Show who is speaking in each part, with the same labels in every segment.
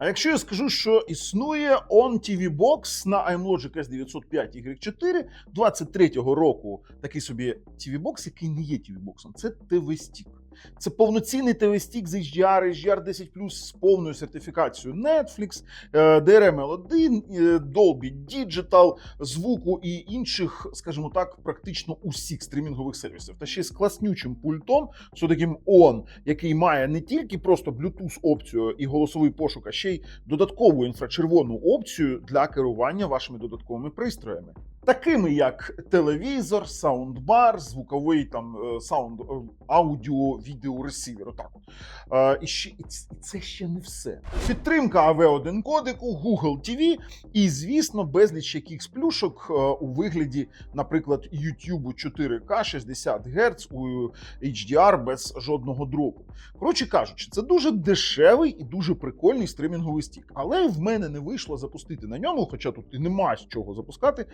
Speaker 1: А якщо я скажу, що існує On TV Box на iMlogic S905 Y4 23-го року, такий собі TV Box, який не є TV Box, це TV-стік. Це повноцінний TV-стік з HDR, HDR 10 з повною сертифікацією Netflix, е, DRM-L1, е, Dolby Digital, звуку і інших, скажімо так, практично усіх стрімінгових сервісів. Та ще з класнючим пультом, з таким ON, який має не тільки просто Bluetooth опцію і голосовий пошук, а ще й додаткову інфрачервону опцію для керування вашими додатковими пристроями. Такими як телевізор, саундбар, звуковий там е, саунд е, аудіо, відео ресивер. Отак. Е, І ще і це ще не все. Підтримка AV1 кодеку, Google TV і, звісно, безліч якихось плюшок у вигляді, наприклад, YouTube 4К 60 Гц у HDR без жодного дропу. Коротше кажучи, це дуже дешевий і дуже прикольний стримінговий стік. Але в мене не вийшло запустити на ньому, хоча тут і нема з чого запускати,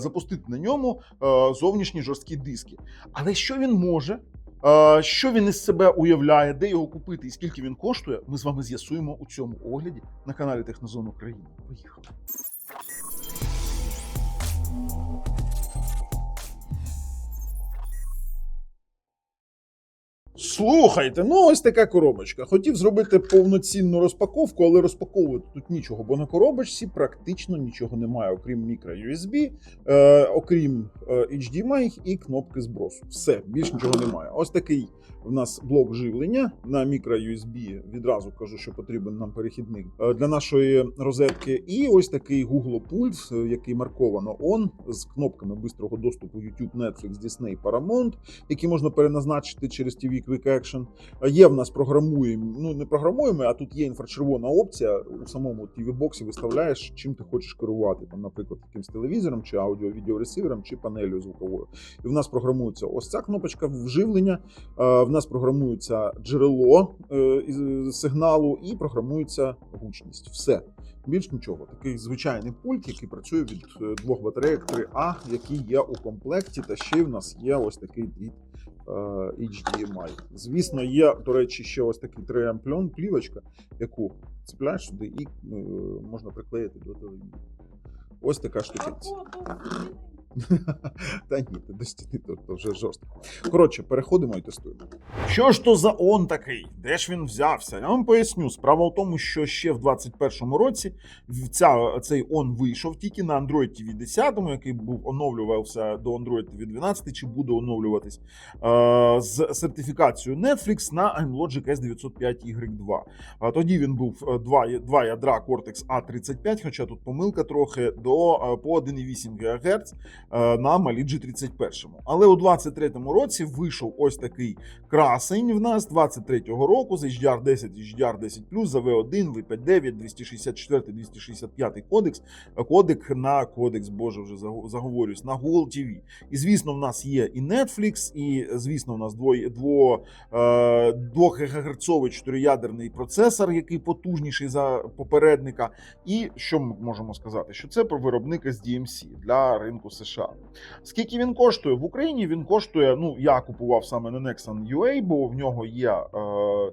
Speaker 1: запустити на ньому е, зовнішні жорсткі диски. Але що він може? е, Що він із себе уявляє, де його купити і скільки він коштує, ми з вами з'ясуємо у цьому огляді на каналі Технозон України. Поїхали. Слухайте, ну ось така коробочка. Хотів зробити повноцінну розпаковку, але розпаковувати тут нічого, бо на коробочці практично нічого немає, окрім мікро USB, е, окрім е, HDMI і кнопки збросу. Все, більш нічого немає. Ось такий в нас блок живлення на мікро USB. Відразу кажу, що потрібен нам перехідник е, для нашої розетки. І ось такий Google пульт, е, який марковано ON з кнопками бистрого доступу YouTube, Netflix, Disney, Paramount, які можна переназначити через TV Quick Action. Е, Є в нас програмуємо, ну не програмуємо, а тут є інфрачервона опція. У самому TV боксі виставляєш, чим ти хочеш керувати. Там, наприклад, якимсь телевізором, чи аудіо-відеоресивером, чи панелью звуковою. І в нас програмується ось ця кнопочка вживлення. е, В нас програмується джерело е, сигналу і програмується гучність. Все. Більш нічого. Такий звичайний пульт, який працює від е, двох батарейок 3А, які є у комплекті, та ще в нас є ось такий від е, HDMI. Звісно, є, до речі, ще ось такий 3 пльон, плівочка, яку цепляєш сюди і е, можна приклеїти до телевізора. Ось така штукенця. Та ні, до стіни то, вже жорстко. Коротше, переходимо і тестуємо. Що ж то за он такий? Де ж він взявся? Я вам поясню. Справа в тому, що ще в 21-му році ця, цей он вийшов тільки на Android TV 10, який був оновлювався до Android TV 12, чи буде оновлюватись е, з сертифікацією Netflix на iMlogic S905Y2. А тоді він був е, два, два ядра Cortex A35, хоча тут помилка трохи до е, по 1,8 ГГц е, на малі G31. Але у 23-му році вийшов ось такий красень в нас 23-го року з HDR 10 HDR 10 за V1, V59, 264, 265 кодекс, е, кодек на кодекс, боже, вже заго- заговорюсь, на Google TV. І звісно, в нас є і Netflix, і звісно, в нас двоє дво, е, 2 чотириядерний процесор, який потужніший за попередника. І що ми можемо сказати? Що це про виробник SDMC для ринку США. Скільки він коштує в Україні? Він коштує. Ну я купував саме на Nexon UA, бо в нього є. Е,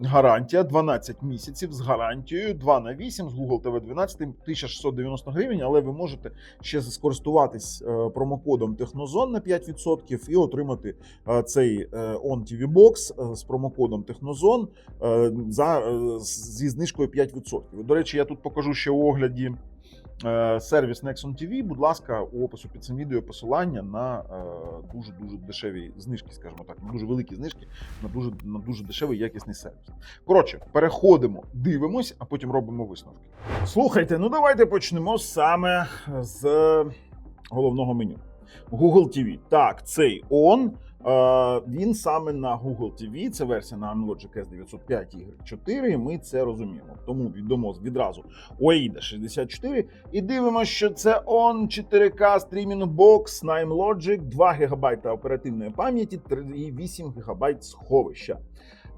Speaker 1: Гарантія 12 місяців з гарантією 2 на 8 з Google TV 12 1690 гривень, але ви можете ще скористуватись е, промокодом Технозон на 5% і отримати е, цей е, On TV Box з промокодом Технозон за, зі знижкою 5%. До речі, я тут покажу ще у огляді сервіс Nexon TV. Будь ласка, у опису під цим відео посилання на дуже дуже дешеві знижки, скажімо так, на дуже великі знижки на дуже на дуже дешевий якісний сервіс. Коротше, переходимо, дивимось, а потім робимо висновки. Слухайте, ну давайте почнемо саме з головного меню. Google TV. Так, цей on. Е, він саме на Google TV, це версія на Amlogic S905 Y4, і ми це розуміємо. Тому відомо відразу OIDA 64 і дивимося, що це on 4K стрімінг бокс на Amlogic, 2 ГБ оперативної пам'яті і 8 ГБ сховища.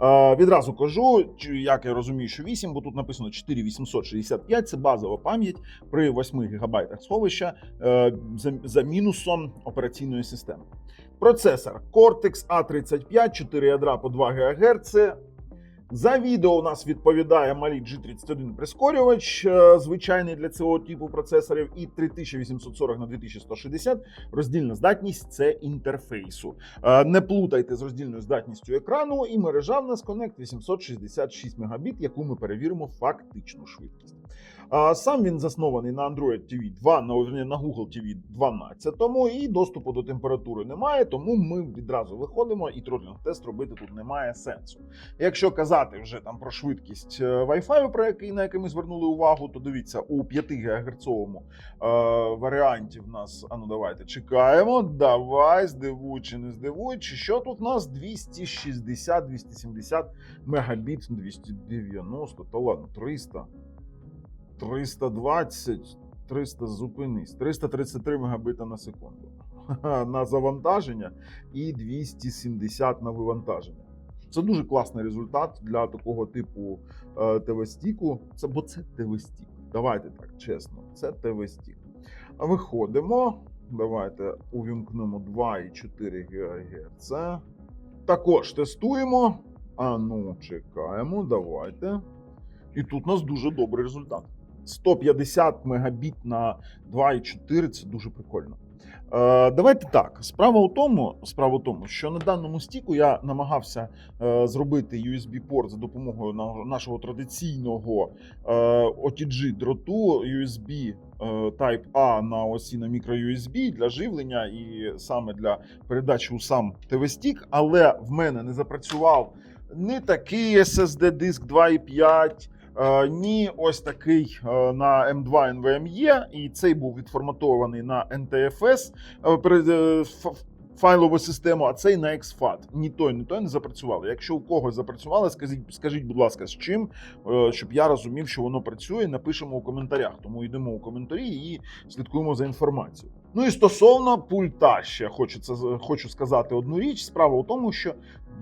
Speaker 1: Е, відразу кажу, як я розумію, що 8, бо тут написано 4865, це базова пам'ять при 8 ГБ сховища е, за, за мінусом операційної системи. Процесор Cortex A35, 4 ядра по 2 ГГц. За відео у нас відповідає Mali G31 прискорювач, е, звичайний для цього типу процесорів, і 3840 на 2160 роздільна здатність це інтерфейсу. Е, Не плутайте з роздільною здатністю екрану, і мережа в нас Connect 866 Мбіт, яку ми перевіримо фактичну швидкість. Сам він заснований на Android TV 2, на, на Google TV 12, і доступу до температури немає, тому ми відразу виходимо і тротлінг тест робити тут немає сенсу. Якщо казати вже там про швидкість е, Wi-Fi, про який на який ми звернули увагу, то дивіться у 5 ГГц е, варіанті в нас. А ну давайте чекаємо. Давай, здивуй чи не здивуй. Чи що тут у нас 260-270 мегабіт, 290, та ладно, 300. 320, 300 зупинись, 333 мегабита на секунду на завантаження і 270 на вивантаження. Це дуже класний результат для такого типу е, ТВ-стіку. Це бо це ТВ-стік. Давайте так, чесно, це ТВ-стік. Виходимо. Давайте увімкнемо 2,4 ГГц. Також тестуємо. А ну, чекаємо, давайте. І тут у нас дуже добрий результат. 150 мегабіт на 2,4 це дуже прикольно. Е, давайте так. Справа у тому, справа у тому, що на даному стіку я намагався е, зробити USB-порт за допомогою нашого традиційного е, OTG дроту USB Type A на осі на microUSB для живлення і саме для передачі у сам TV-стік, але в мене не запрацював не такий SSD диск 2,5. Е, Ні, ось такий е, на M2 NVMe, і цей був відформатований на NTFS е, е, файлову систему, а цей на XFAT. Ні той, ні той не запрацювали. Якщо у когось запрацювало, скажіть, скажіть, будь ласка, з чим, е, щоб я розумів, що воно працює, напишемо у коментарях. Тому йдемо у коментарі і слідкуємо за інформацією. Ну і стосовно пульта, ще хочу це хочу сказати одну річ. Справа у тому, що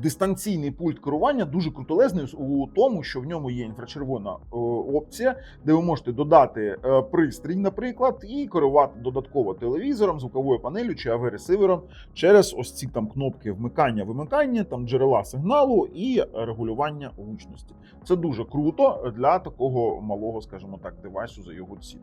Speaker 1: дистанційний пульт керування дуже крутолезний у тому, що в ньому є інфрачервона е, опція, де ви можете додати е, пристрій, наприклад, і керувати додатково телевізором, звуковою панелью чи AV-ресивером через ось ці там кнопки вмикання, вимикання, там джерела сигналу і регулювання гучності. Це дуже круто для такого малого, скажімо так, девайсу за його ціну.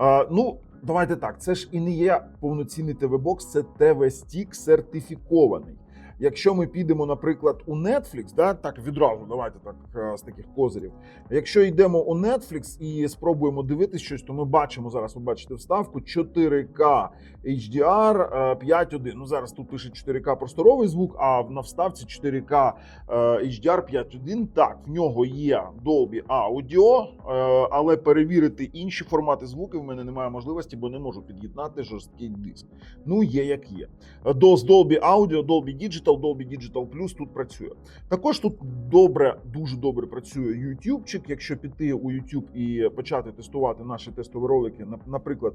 Speaker 1: Е, ну, давайте так. Це ж і не є повноцінний ТВ-бокс, це ТВ-стік сертифікований. Якщо ми підемо, наприклад, у Netflix, да, так відразу, давайте так е, з таких козирів. Якщо йдемо у Netflix і спробуємо дивитись щось, то ми бачимо зараз. Ви бачите вставку 4К HDR е, 5.1. Ну зараз тут пише 4К просторовий звук, а на вставці 4К е, HDR 5.1. Так, в нього є Dolby Audio, е, але перевірити інші формати звуку в мене немає можливості, бо не можу під'єднати жорсткий диск. Ну, є як є. До з Dolby Audio, Dolby Digital, Dolby Digital Plus тут працює. Також тут добре, дуже добре працює YouTubeчик. Якщо піти у YouTube і почати тестувати наші тестові ролики, наприклад,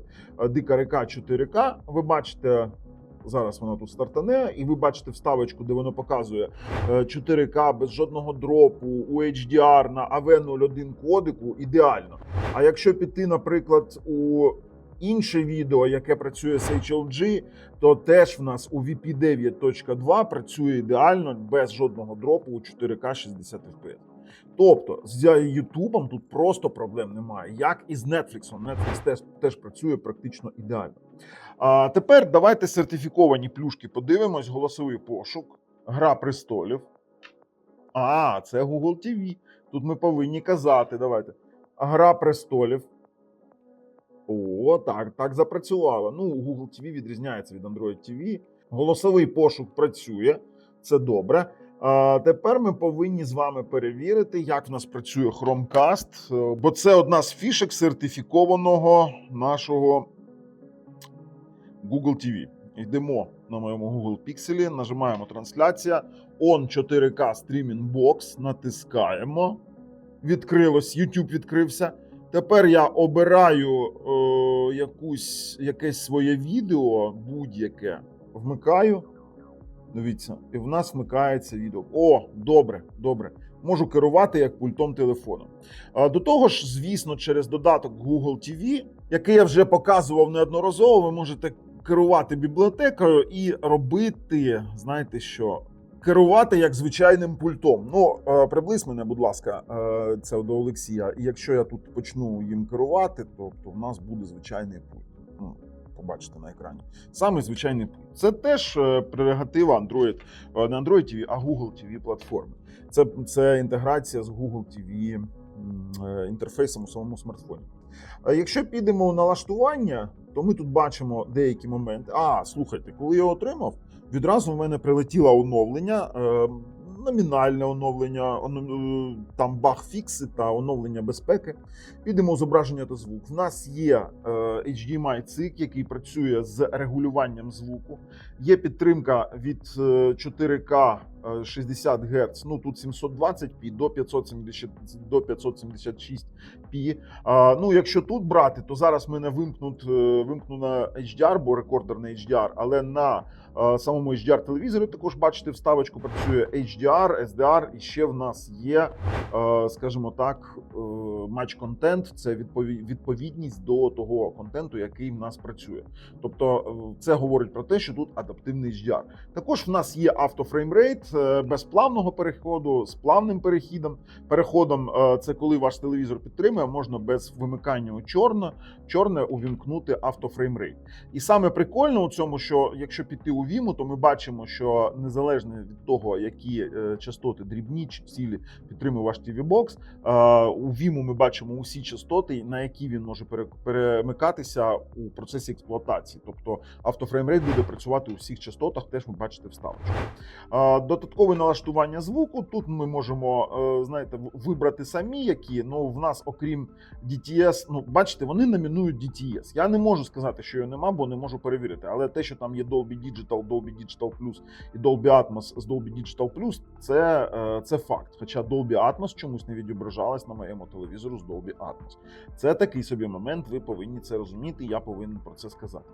Speaker 1: Дика река 4К, ви бачите. Зараз вона тут стартане, і ви бачите вставочку, де воно показує е, 4К без жодного дропу у HDR на AV01 кодику. Ідеально. А якщо піти, наприклад, у інше відео, яке працює з HLG, то теж в нас у VP9.2 працює ідеально без жодного дропу у 4К 60 FPS. Тобто з YouTube тут просто проблем немає, як і з Netflix. Netflix теж, теж працює практично ідеально. А тепер давайте сертифіковані плюшки подивимось. Голосовий пошук, гра престолів. А, це Google TV. Тут ми повинні казати. Давайте. Гра престолів. О, так, так запрацювало. Ну, Google TV відрізняється від Android TV. Голосовий пошук працює, це добре. А тепер ми повинні з вами перевірити, як в нас працює Chromecast, е, бо це одна з фішек сертифікованого нашого Google TV. Йдемо на моєму Google Pixel, нажимаємо трансляція, On 4K Streaming Box, натискаємо. Відкрилось, YouTube відкрився. Тепер я обираю е, якусь, якесь своє відео, будь-яке, вмикаю. Дивіться, і в нас вмикається відео. О, добре, добре. Можу керувати як пультом телефону. До того ж, звісно, через додаток Google TV, який я вже показував неодноразово, ви можете керувати бібліотекою і робити, знаєте що, керувати як звичайним пультом. Ну, е, приблизь мене, будь ласка, е, це до Олексія. І якщо я тут почну їм керувати, то, то в нас буде звичайний пульт. Ну, побачите на екрані. Саме звичайний пульт. Це теж е, прерогатива Android, не Android TV, а Google TV платформи. Це, це інтеграція з Google TV інтерфейсом у самому смартфоні. Якщо підемо у налаштування, то ми тут бачимо деякі моменти. А, слухайте, коли я отримав, відразу в мене прилетіло оновлення, е, номінальне оновлення, е, там баг-фікси та оновлення безпеки. Підемо зображення та звук. В нас є е, HDMI цик, який працює з регулюванням звуку. Є підтримка від е, 4К е, 60 Гц, ну тут 720p до 570 до 576p. А, ну, якщо тут брати, то зараз мене вимкнут, е, вимкнено HDR, бо рекордер на HDR, але на самому HDR телевізорі також бачите, вставочку працює HDR, SDR, і ще в нас є, е, скажімо так, матч контент. Це відповідність до того контенту, який в нас працює. Тобто, е, це говорить про те, що тут адаптивний HDR. Також в нас є автофреймрейт е, без плавного переходу, з плавним перехідом. Переходом це коли ваш телевізор підтримує, можна без вимикання у чорне, чорне увімкнути автофреймрейт. І саме прикольно у цьому, що якщо піти у Віму, то ми бачимо, що незалежно від того, які е, частоти дрібні чи цілі підтримує ваш TV Box, е, у Віму ми бачимо усі частоти, на які він може перемикатися у процесі експлуатації. Тобто автофреймрейт буде працювати у всіх частотах, теж ви бачите вставочку. Е, Додаткове налаштування звуку. Тут ми можемо, знаєте, вибрати самі, які ну в нас, окрім DTS, ну бачите, вони номінують DTS. Я не можу сказати, що його нема, бо не можу перевірити. Але те, що там є Dolby Digital, Dolby Digital Plus і Dolby Atmos з Dolby Digital Plus, це, е, це факт. Хоча Dolby Atmos чомусь не відображалась на моєму телевізору з Dolby Atmos. Це такий собі момент. Ви повинні це розуміти. Я повинен про це сказати.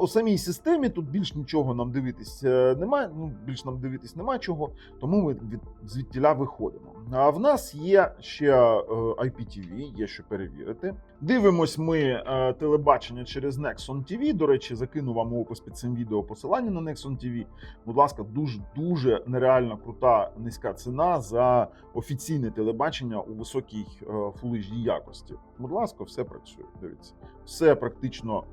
Speaker 1: У самій системі тут більш нічого нам дивитись е, немає. Ну більш нам дивитись нема чого, тому ми від звідтіля виходимо. А в нас є ще е, IPTV, є що перевірити. Дивимось ми е, телебачення через Nexon TV. До речі, закину вам опис під цим відео посилання на Nexon TV. Будь ласка, дуже дуже нереально крута низька ціна за офіційне телебачення у високій е, Full HD якості. Будь ласка, все працює. Дивіться, все практично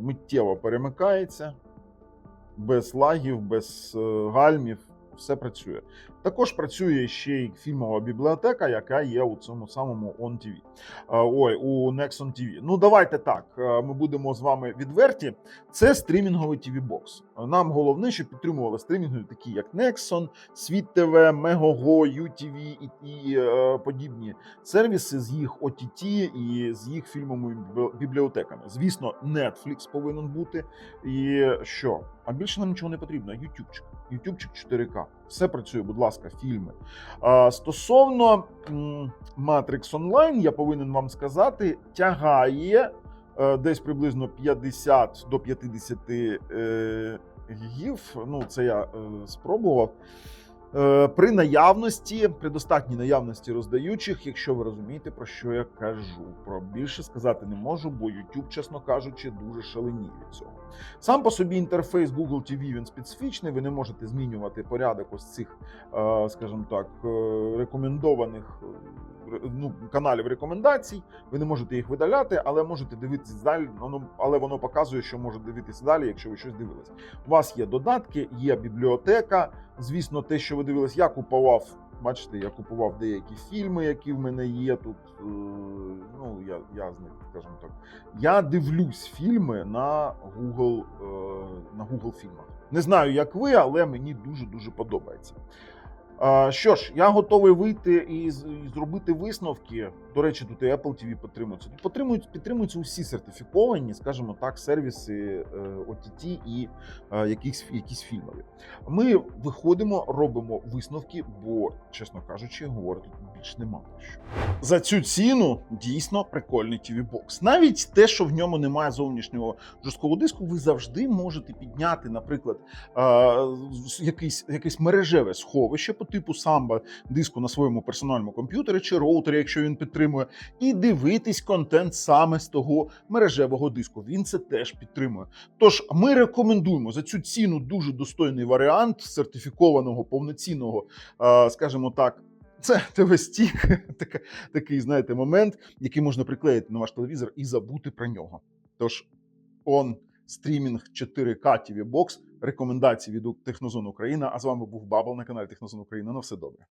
Speaker 1: миттєво перемикається, без лагів, без е, гальмів, все працює. Також працює ще й фільмова бібліотека, яка є у цьому самому On TV. Ой, у Nexon TV. Ну, давайте так. е, Ми будемо з вами відверті. Це стрімінговий TV Box. Нам головне, щоб підтримували стрімінги, такі як Nexon, Світ ТВ, Megogo, UTV і, і е, подібні сервіси з їх OTT і з їх фільмовими бібліотеками. Звісно, Netflix повинен бути. І що? А більше нам нічого не потрібно. Ютубчик. Ютубчик 4К. Все працює, будь ласка, фільми. Стосовно Matrix Online, я повинен вам сказати, тягає е, десь приблизно 50 до 50 е, гігів. Ну, це я е, спробував. Е, При наявності, при достатній наявності роздаючих, якщо ви розумієте, про що я кажу. Про більше сказати не можу, бо YouTube, чесно кажучи, дуже шаленіє від цього. Сам по собі інтерфейс Google TV він специфічний. Ви не можете змінювати порядок ось цих, е, скажімо так, е, рекомендованих ну, каналів рекомендацій. Ви не можете їх видаляти, але можете дивитися далі. Воно але воно показує, що може дивитися далі, якщо ви щось дивились. У вас є додатки, є бібліотека. Звісно, те, що ви дивились, я купував. Бачите, я купував деякі фільми, які в мене є тут. е, Ну, я, я з них, скажімо так. Я дивлюсь фільми на Google, е, на Google фільмах. Не знаю, як ви, але мені дуже дуже подобається. Що ж, я готовий вийти і, зробити висновки. До речі, тут і Apple TV підтримується. Тут підтримують, підтримуються усі сертифіковані, скажімо так, сервіси е, OTT і е, якісь, якісь фільмові. Ми виходимо, робимо висновки, бо, чесно кажучи, говорити тут більш нема про що. За цю ціну дійсно прикольний TV Box. Навіть те, що в ньому немає зовнішнього жорсткого диску, ви завжди можете підняти, наприклад, е, якийсь, якесь мережеве сховище, типу самба диску на своєму персональному комп'ютері чи роутері, якщо він підтримує, і дивитись контент саме з того мережевого диску. Він це теж підтримує. Тож ми рекомендуємо за цю ціну дуже достойний варіант сертифікованого повноцінного, скажімо так. Це ТВ-стік, такий, знаєте, момент, який можна приклеїти на ваш телевізор і забути про нього. Тож, он стрімінг 4К TV Box, рекомендації від Технозон Україна. А з вами був Бабл на каналі Технозон Україна. На все добре.